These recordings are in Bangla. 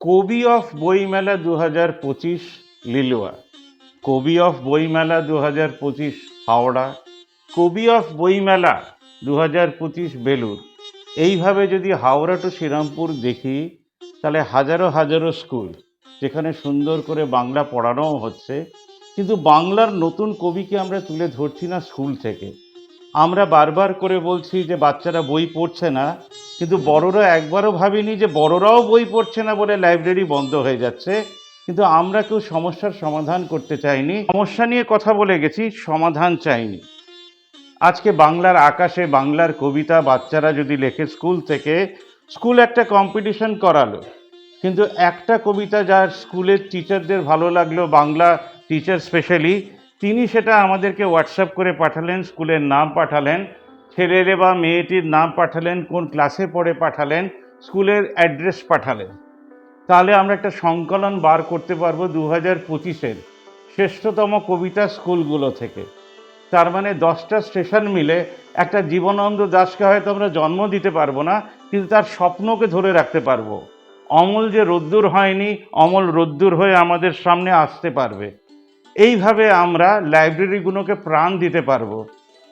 কবি অফ বইমেলা দু হাজার পঁচিশ, লিলুয়া। কবি অফ বইমেলা দু হাজার পঁচিশ, হাওড়া। কবি অফ বইমেলা দু হাজার পঁচিশ বেলুর এইভাবে যদি হাওড়া টু শ্রীরামপুর দেখি, তাহলে হাজারো হাজারো স্কুল, যেখানে সুন্দর করে বাংলা পড়ানোও হচ্ছে। কিন্তু বাংলার নতুন কবিকে আমরা তুলে ধরছি না স্কুল থেকে। আমরা বারবার করে বলছি যে বাচ্চারা বই পড়ছে না, কিন্তু বড়রা একবারও ভাবিনি যে বড়রাও বই পড়ছে না বলে লাইব্রেরি বন্ধ হয়ে যাচ্ছে। কিন্তু আমরা কেউ সমস্যার সমাধান করতে চাইনি। সমস্যা নিয়ে কথা বলে গেছি, সমাধান চাইনি। আজকে বাংলার আকাশে বাংলার কবিতা বাচ্চারা যদি লেখে স্কুল থেকে, স্কুল একটা কম্পিটিশন করালো। কিন্তু একটা কবিতা যার স্কুলের টিচারদের ভালো লাগল, বাংলা টিচার স্পেশালি তিনি সেটা আমাদেরকে হোয়াটসঅ্যাপ করে পাঠালেন, স্কুলের নাম পাঠালেন, ছেলের বা মেয়েটির নাম পাঠালেন, কোন ক্লাসে পড়ে পাঠালেন, স্কুলের অ্যাড্রেস পাঠালেন। তাহলে আমরা একটা সংকলন বার করতে পারব দু হাজার পঁচিশের শ্রেষ্ঠতম কবিতা স্কুলগুলো থেকে। তার মানে দশটা স্টেশন মিলে একটা জীবনানন্দ দাসকে হয়তো আমরা জন্ম দিতে পারব না, কিন্তু তার স্বপ্নকে ধরে রাখতে পারব। অমল যে রোদ্দুর হয়নি, অমল রোদ্দুর হয়ে আমাদের সামনে আসতে পারবে। এইভাবে আমরা লাইব্রেরিগুলোকে প্রাণ দিতে পারব।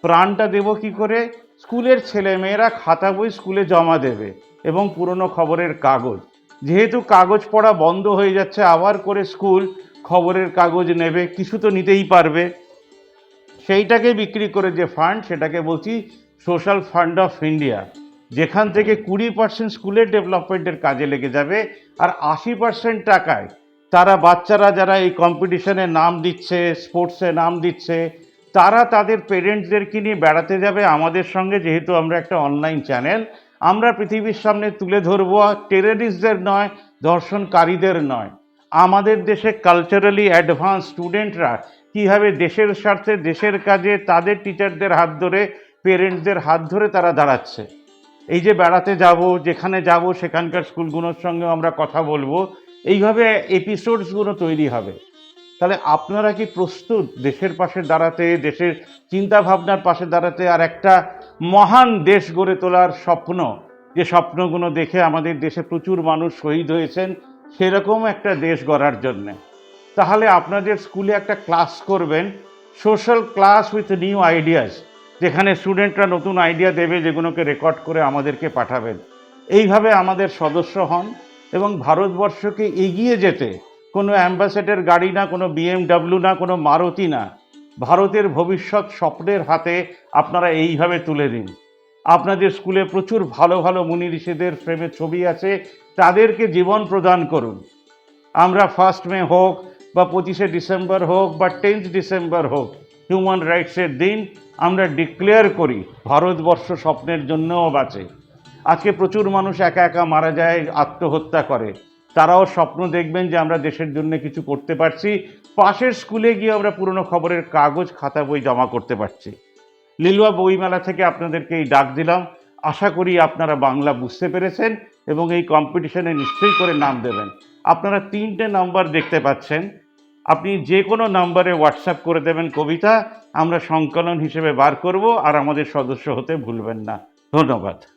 প্রাণটা দেব কি করে? স্কুলের ছেলেমেয়েরা খাতা বই স্কুলে জমা দেবে এবং পুরনো খবরের কাগজ। যেহেতু কাগজ পড়া বন্ধ হয়ে যাচ্ছে, আবার করে স্কুল খবরের কাগজ নেবে, কিছু তো নিতেই পারবে। সেইটাকে বিক্রি করে যে ফান্ড সেটাকে বলছি সোশ্যাল ফান্ড অফ ইন্ডিয়া যেখান থেকে কুড়ি পার্সেন্ট স্কুলের ডেভেলপমেন্টের কাজে লেগে যাবে আর আশি পার্সেন্ট টাকায় তারা বাচ্চারা যারা এই কম্পিটিশনে নাম দিচ্ছে স্পোর্টসে নাম দিচ্ছে, তারা তাদের পেরেন্টসদেরকে নিয়ে বেড়াতে যাবে। আমাদের সঙ্গে যেহেতু আমরা একটা অনলাইন চ্যানেল আমরা পৃথিবীর সামনে তুলে ধরবো টেররিস্টদের নয় ধর্ষণকারীদের নয়। আমাদের দেশে কালচারালি অ্যাডভান্স স্টুডেন্টরা কীভাবে দেশের স্বার্থে, দেশের কাজে তাদের টিচারদের হাত ধরে পেরেন্টসদের হাত ধরে তারা দাঁড়াচ্ছে। এই যে বেড়াতে যাব, যেখানে যাব, সেখানকার স্কুলগুলোর সঙ্গে আমরা কথা বলব। এইভাবে এপিসোডসগুলো তৈরি হবে। তাহলে আপনারা কি প্রস্তুত দেশের পাশে দাঁড়াতে, দেশের চিন্তা ভাবনার পাশে দাঁড়াতে আর একটা মহান দেশ গড়ে তোলার স্বপ্ন? যে স্বপ্নগুলো দেখে আমাদের দেশে প্রচুর মানুষ শহীদ হয়েছেন, সেরকম একটা দেশ গড়ার জন্যে। তাহলে আপনাদের স্কুলে একটা ক্লাস করবেন social class with new ideas যেখানে স্টুডেন্টরা নতুন আইডিয়া দেবে, যেগুলোকে রেকর্ড করে আমাদেরকে পাঠাবেন। এইভাবে আমাদের সদস্য হন। এবং ভারতবর্ষকে এগিয়ে যেতে কোনো অ্যাম্বাসেডার গাড়ি না, কোনো বিএমডাব্লিউ না, কোনো মারুতি না, ভারতের ভবিষ্যৎ স্বপ্নের হাতে আপনারা এইভাবে তুলে দিন। আপনাদের স্কুলে প্রচুর ভালো ভালো মুনি ঋষিদের ফ্রেমে ছবি আছে, তাদেরকে জীবন প্রদান করুন। আমরা ফার্স্ট মে হোক বা পঁচিশে ডিসেম্বর হোক বা টেন্থ ডিসেম্বর হোক হিউম্যান রাইটসের দিন আমরা ডিক্লেয়ার করি, ভারতবর্ষ স্বপ্নের জন্যও বাঁচে। আজকে প্রচুর মানুষ একা একা মারা যায়, আত্মহত্যা করে। তারাও স্বপ্ন দেখবেন যে আমরা দেশের জন্য কিছু করতে পারছি। পাশের স্কুলে গিয়ে আমরা পুরনো খবরের কাগজ, খাতা বই জমা করতে পারছি। লিলুয়া বইমেলা থেকে আপনাদেরকে এই ডাক দিলাম। আশা করি আপনারা বাংলা বুঝতে পেরেছেন এবং এই কম্পিটিশনে নিশ্চয়ই করে নাম দেবেন। আপনারা তিনটে নাম্বার দেখতে পাচ্ছেন। আপনি যে কোনো নাম্বারে হোয়াটসঅ্যাপ করে দেবেন কবিতা। আমরা সংকলন হিসেবে বার করব আর আমাদের সদস্য হতে ভুলবেন না। ধন্যবাদ।